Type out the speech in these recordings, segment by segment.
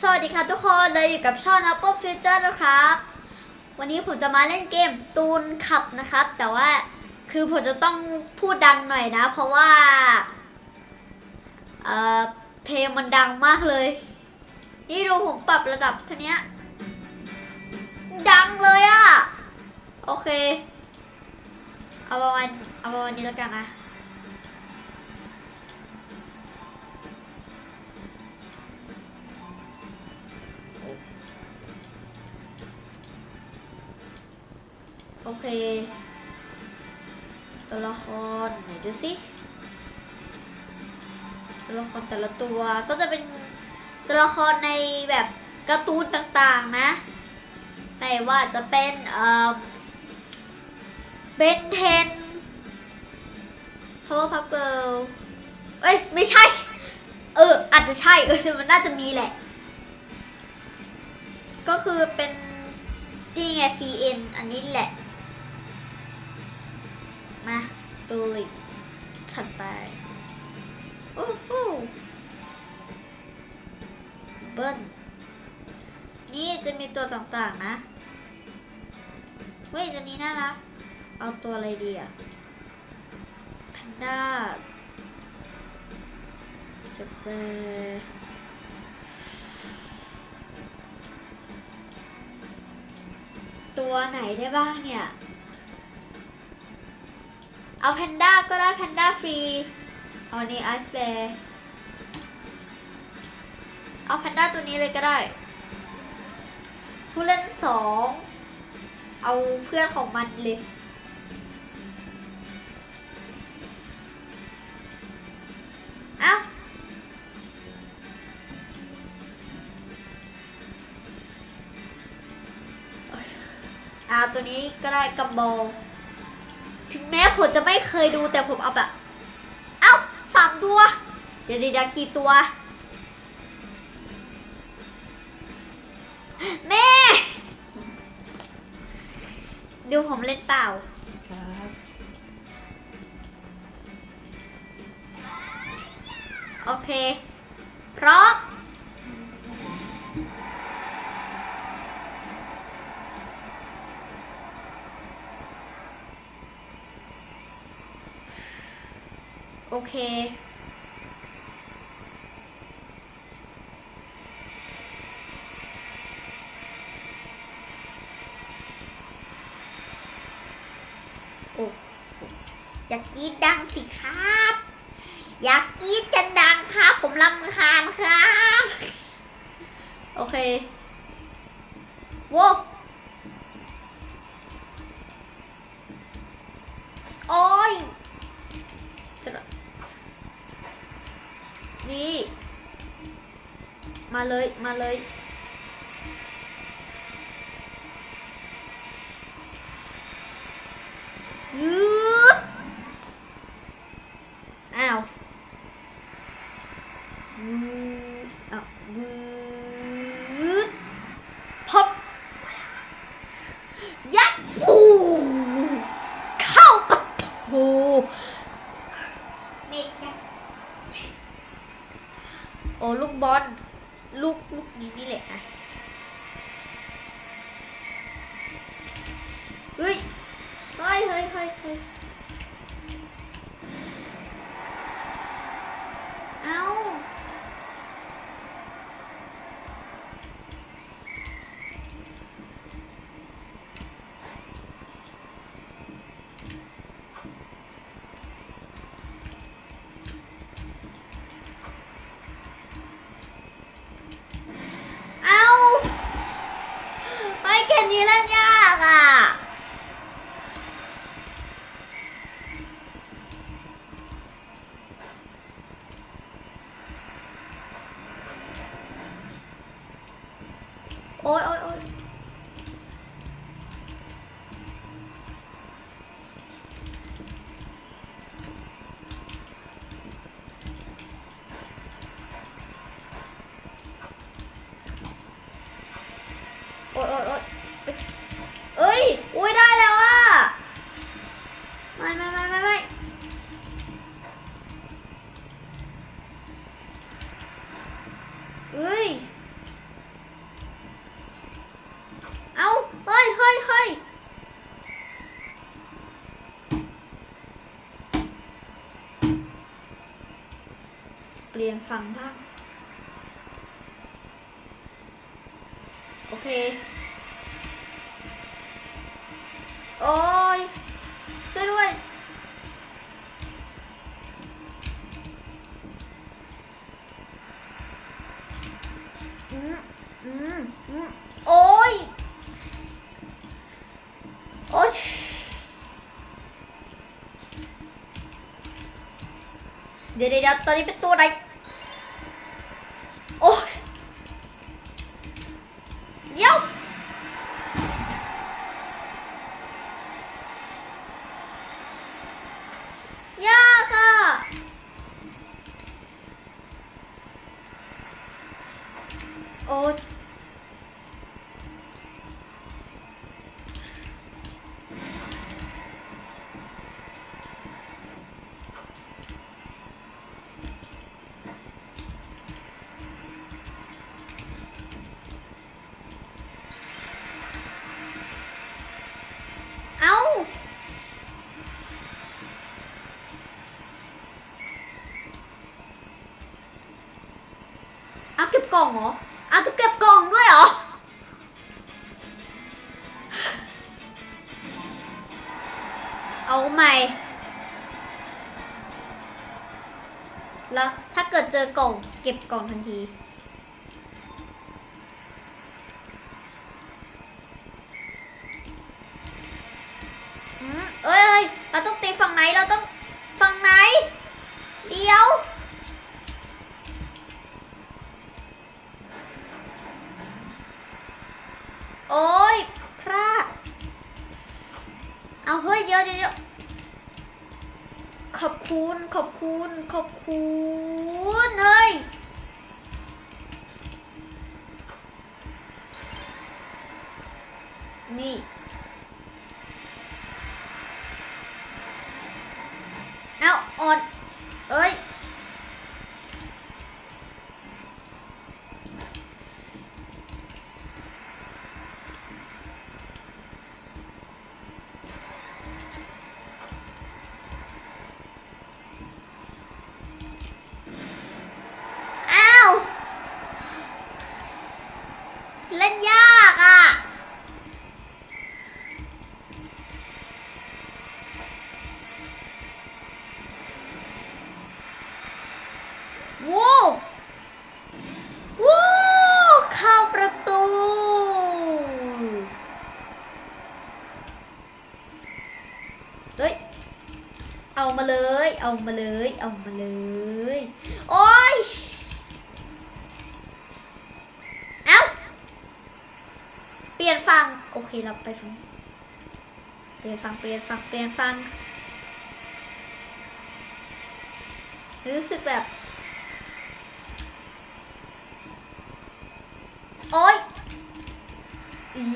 สวัสดีค่ะทุกคนเราอยู่กับช่อง Apple Future นะครับ วันนี้ผมจะมาเล่นเกมตูนขับนะครับ แต่ว่าคือผมจะต้องพูดดังหน่อยนะ เพราะว่า เอ่อ เพลงมันดังมากเลย นี่ดูผมปรับระดับเท่านี้ดังเลยอะโอเค เอาประมาณเอาประมาณนี้แล้วกันนะ โอเค ตัวละครไหนดูสิตัวละครแต่ละตัวก็จะเป็นตัวละครในแบบการ์ตูนต่างๆนะไม่ว่าจะเป็นเอ่อเบนเทน Powerpuff Girl เอ้ย ไม่ใช่ เออ อาจจะใช่ เออ มันน่าจะมีแหละ ก็คือเป็นนี่ไง CN อันนี้แหละ ดูลิถัดไปโอ้โหเบิ้ลนี่จะมีตัวต่างๆนะ เฮ้ย ตัวนี้น่ารัก เอาตัวอะไรดีอะแพนด้าจะเป็นตัวไหนได้บ้างเนี่ย เอาแพนด้าก็ได้แพนด้าฟรีเอาอันนี้ไอซ์แบร์เอาแพนด้าตัวนี้เลยก็ได้ ผู้เล่นสองเอาเพื่อนของมันเลยเอ้าอ่าตัวนี้ก็ได้กัมโบ ถึงแม้ผมจะไม่เคยดูแต่ผมเอาแบบ เอ้าสามตัวเดี๋ยวดีดากี่ตัว แม่ ดูผมเล่นเปล่า ครับโอเค พร้อม อเค โอ้อยากกีดดังสิครับ อยากกีดกันดังครับ ผมรำคาญครับ โอเคโว้โอ้ยสระ นี่ มาเลย มาเลย ยืดอ้าวยืดอ้าวยืดพบยัดปูเข้าปะโถเมกะโอ้ลูก บอลลูกลูกนี้นี่แหละอะเฮ้ยเฮ้ยเฮ้ยเฮ้ย ฝั่งบ้างโอเค โอ้ย ช่วยด้วย อืมอืมอืมโอ้ย โอ้ยเดี๋ยวเดี๋ยวเดี๋ยวตอนนี้เป็นตัวอะไร โอ้ย กล่องเหรออาจะเก็บกล่องด้วยเหรอ เอาใหม่ แล้วถ้าเกิดเจอกล่องเก็บกล่องทันทีเอ้ย เราต้องตีฝั่งไหน เราต้องฝั่งไหน เดี๋ยว โอ้ยพลาดเอาเฮ้ยเดี๋ยวเดี๋ยวเดี๋ยวขอบคุณขอบคุณขอบคุณเฮ้ยนี่ เล่นยากอะ วู้วู้เข้าประตู เฮ้ย เอามาเลย เอามาเลย เอามาเลย โอ้ย เอ้า เปลี่ยนฟังโอเคเราไปฟังเปลี่ยนฟังเปลี่ยนฟังเปลี่ยนฟังรู้สึกแบบ โอ๊ย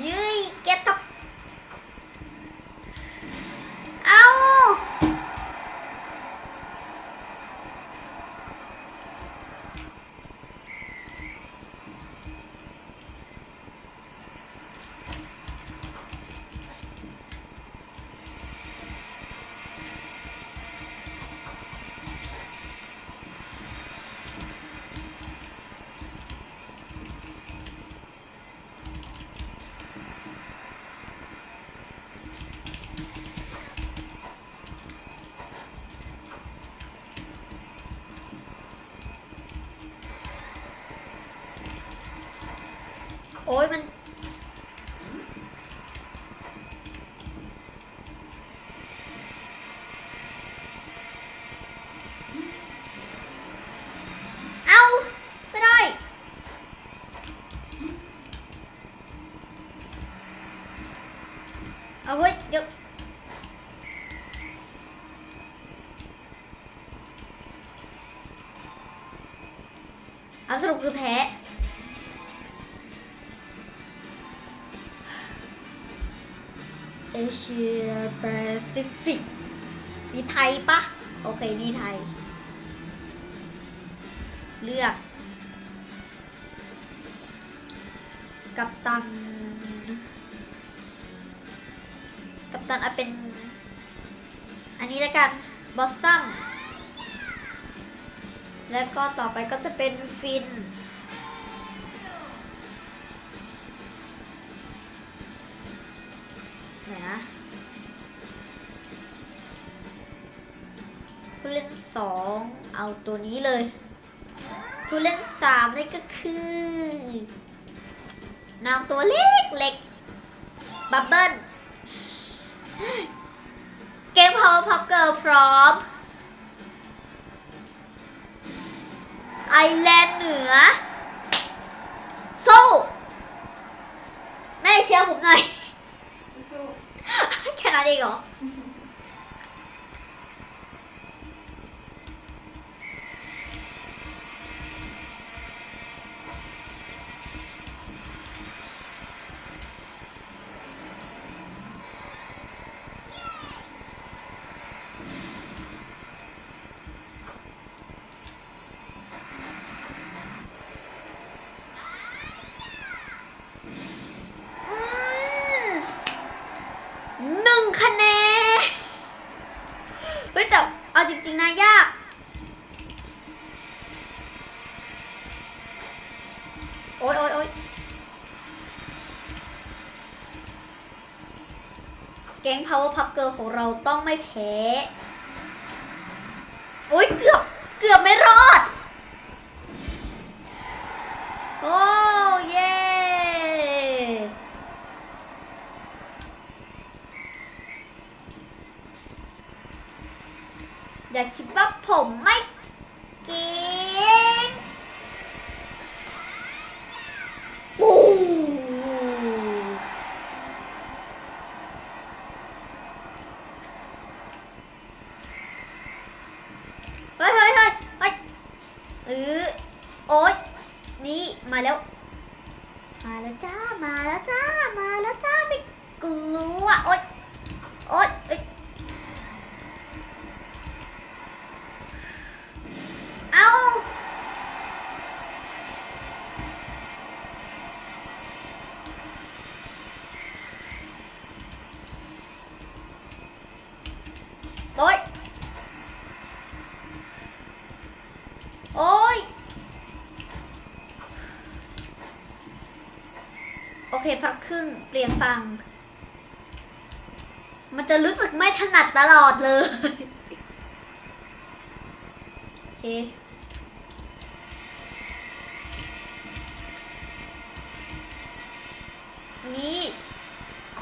ยืย อ้ยมันเอาไม่ได้เอาเว้ยเดี๋ยวเอาสรุปคือแพ้ เอเชียแปซิฟิกมีไทยปะโอเคมีไทย เลือก กัปตัน กัปตันเอาเป็น อันนี้แล้วกันบอสซัมและก็ต่อไปก็จะเป็นฟิน หนนะผู้เล่นสองเอาตัวนี้เลย ผู้เล่นสามนี่ก็คือนางตัวเล็กเล็กบับเบิ้ลเกม Power Pop Girl พร้อม ไอแลนด์เหนือ สู้ แม่เชียร์ผมหน่อย แค่นั้น ก๊ง Power Pup Girl ของเราต้องไม่แพ้โอ๊ยเกือบเกือบไม่รอด โอ้เย้อย่าคิดว่าผมไม่เก่งปูเฮ้ยเฮ้ยเฮ้ยเฮ้ยเออโอ๊ย นี่มาแล้ว มาแล้วจ้า มาแล้วจ้า มาแล้วจ้า ไม่กลัว โอ๊ย โอ๊ยเอ้ย เอาโอ๊ย โอ๊ย โอเค พักครึ่ งเปลี่ยนฟังมันจะรู้สึกไม่ถนัดตลอดเลย โอเคนี่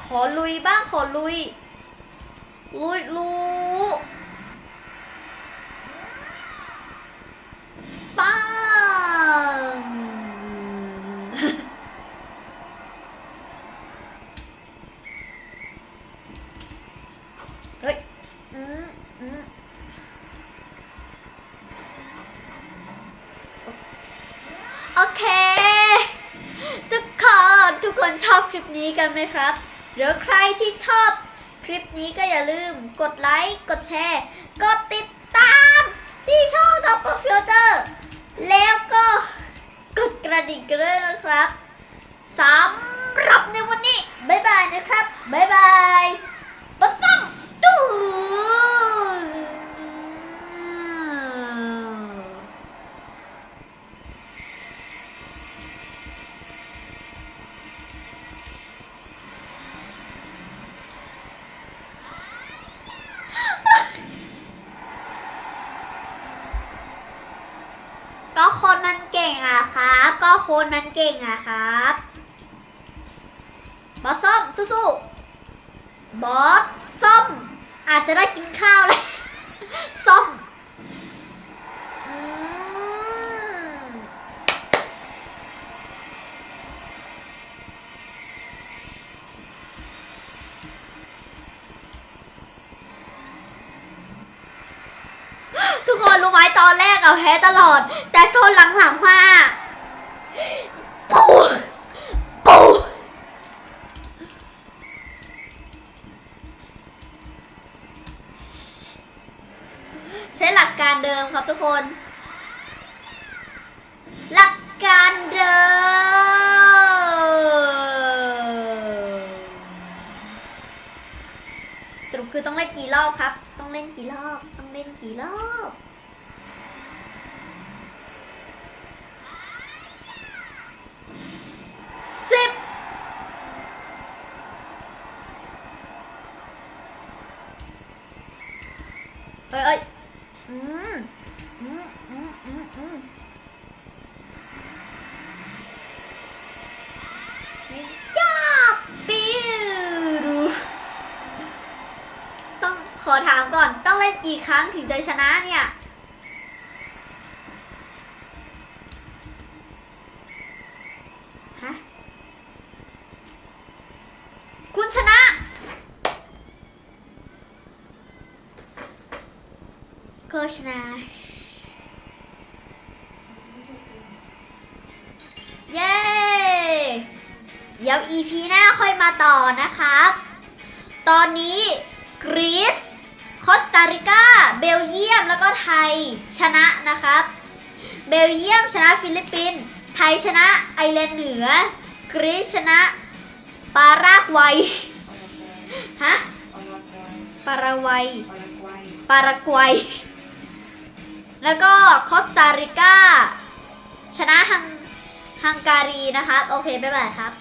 ขอลุยบ้างขอลุย ลุยลุปัง เฮ้ย อืมอืม โอเค ทุกคนทุกคนชอบคลิปนี้กันไหมครับหรือใครที่ชอบคลิปนี้ก็อย่าลืมกดไลค์ กดแชร์ กดติดตามที่ช่อง Double Filter แล้วก็กดกระดิ่งกันด้วยนะครับสำหรับในวันนี้ บ๊ายบายนะครับ บ๊ายบายบัสซัมจู ก็คนมันเก่งอะ ครับก็คนมันเก่งอะครับบอสส้มสู้ๆบอสส้มอาจจะได้กินข้าวเลยส้มอืมทุกคนรู้ไหมตอนแรกเอาแพ้ตลอด แต่ตอนหลังๆมา คน หลักการเดิมสรุปคือต้องเล่นกี่รอบครับ ต้องเล่นกี่รอบ ต้องเล่นกี่รอบเอ้เอ้ย องขอถามก่อนต้องเล่นกี่ครั้งถึงจะชนะเนี่ย ฮะ คุณชนะก็ชนะ เย้ เดี๋ยว EP หน้าค่อยมาต่อนะครับ ตอนนี้กรีซ คอสตาริกา เบลเยียม แล้วก็ไทยชนะนะครับ เบลเยียมชนะฟิลิปปินส์ไทยชนะไอร์แลนด์เหนือ กรีซชนะปารากวัย ฮะ ปารากวัย ปารากวัย แล้วก็คอสตาริกา ชนะฮังฮังการีนะครับ โอเค บ๊ายบายครับ